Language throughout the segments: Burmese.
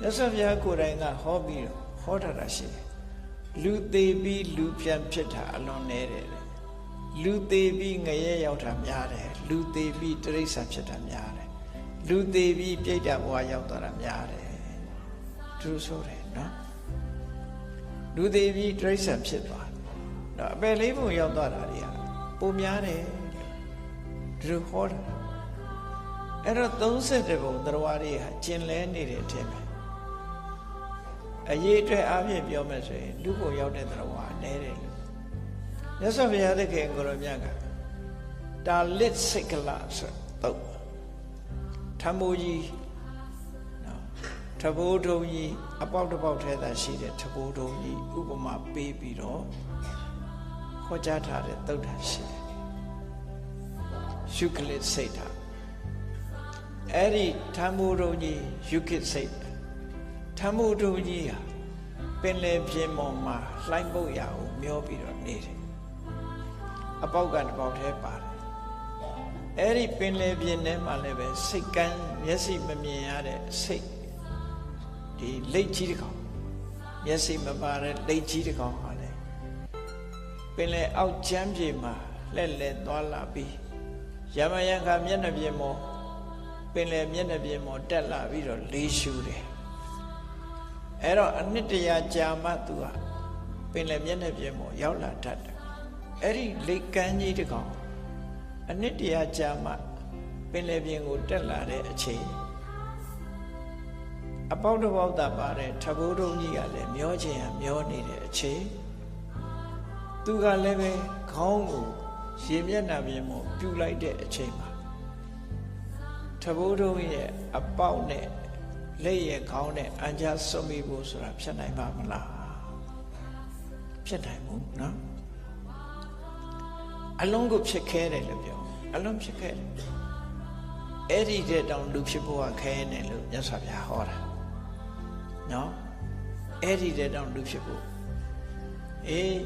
မြတ်စွာဘုရားကိုယ်တိုင်ကဟောပြီးတော့ဟောထားတာရှိတယ်လူသေးပြီးလူပြန်ဖြစ်တာအလွန်နေတယ်တဲ့လူသေးပြီးငရဲရောက်တာများတယ်လူသေးပြီးတိရစ္ဆာန်ဖြစ်တာများတယ်လူသေးပြီးပြိတ္တာဘဝရောက်သွားတာများတယ်သူဆိုတယ်နော်လူသေးပြီးတိရစ္ဆာန်ဖြစ်သွားတယ်နော်အပယ်လေးပုံရောက်သွားတာတွေကပုံများတယ်သူဟောတာအဲ့တော့30ပုံတရားတွေဟာကျင်လဲနေတယ်ထင်တယ် အရေးအတွက်အပြည့်ပြောမယ်ဆိုရင်လူကိုရောက်တဲ့တရားဟာနဲတယ်လို့မြတ်စွာဘုရားသခင်ကိုရောမြတ်ကတာလစ်စိတ်ကလဆိုတော့ထမိုးကြီးနော်ထဘိုးထုံကြီးအပေါက်တစ်ပေါက်ထဲသာရှိတဲ့ထဘိုးထုံကြီးဥပမာပေးပြီးတော့ဟောကြားထားတဲ့သုတ်တန်ရှိတယ်ရှုကလစ်စိတ်ထားအဲ့ဒီထမိုးထုံကြီးယူကစ်စိတ် ထမိုးထုံကြီးဟာပင်လေပြင်းပေါ်မှာလှိုင်းပုတ်ရအောင်မျောပြီးတော့နေတယ်အပေါက်ကတစ်ပေါက်ထဲပါတယ်အဲ့ဒီပင်လေပြင်းထဲမှာလည်းပဲစိတ်ကန်းမျက်စိမမြင်ရတဲ့စိတ်ဒီလက်ကြီးတစ်ကောင်မျက်စိမပါတဲ့လက်ကြီးတစ်ကောင်ဟာလေပင်လေအောက်ချမ်းပြေမှာလှက်လက်သွားလာပြီးရမယံခါမျက်နှာပြင်မောပင်လေမျက်နှာပြင်မောတက်လာပြီးတော့လေးရှူတယ် အဲ့တော့အနှစ်တရာကြာမှသူကပင်လေမျက်နှာပြင်မောရောက်လာတတ်တယ်အဲ့ဒီလက်ကမ်းကြီးတစ်ကောင်အနှစ်တရာကြာမှပင်လေပြင်ကိုတက်လာတဲ့အချိန်အပေါက်တစ်ပေါက်သာပါတဲ့ထဘိုးတုံးကြီးကလည်းမျောချင်ရမျောနေတဲ့အချိန်သူကလည်းပဲခေါင်းကိုရေမျက်နှာပြင်ပေါ်ပြူလိုက်တဲ့အချိန်မှာထဘိုးတုံးရဲ့အပေါက်နဲ့ လက်ရဲ့ခေါင်းနဲ့အန်ကြားဆွမိဖို့ဆိုတာဖြစ်နိုင်ပါမလားဖြစ်နိုင်ဘူးနော်အလုံးကိုဖြစ်ခဲတယ်လို့ပြောအလုံးဖြစ်ခဲတယ်အဲ့ဒီတဲ့တောင်လူဖြစ်ဖို့ကခဲနေလို့မြတ်စွာဘုရားဟောတာနော်အဲ့ဒီတဲ့တောင်လူဖြစ်ဖို့အေး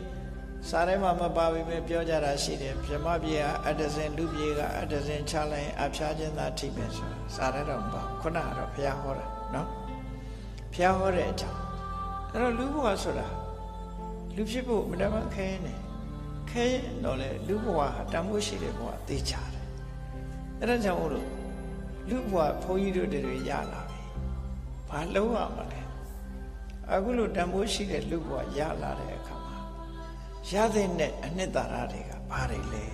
စာထဲမှာမပါဘူးပဲပြောကြတာရှိတယ်ဗြဟ္မပြေကအတ္တဇင်လူပြေကအတ္တဇင်ချလိုက်အဖျားခြင်းသာထိမယ်ဆိုတာစာထဲတော့မပါခုနကတော့ဘုရားဟောတာနော်ဘုရားဟောတဲ့အကြောင်းအဲ့တော့လူဘဝဆိုတာလူဖြစ်ဖို့မတမခဲနေခဲတော့လေလူဘဝဟာတန်ဖိုးရှိတဲ့ဘဝသိချတယ်အဲ့ဒါကြောင့်မို့လို့လူဘဝဘုန်းကြီးတို့တွေရလာပြီဘာလုံးရမလဲအခုလိုတန်ဖိုးရှိတဲ့လူဘဝရလာတဲ့အခါ မှာရတဲ့နဲ့အနှစ်သာရတွေကဘာတွေလဲ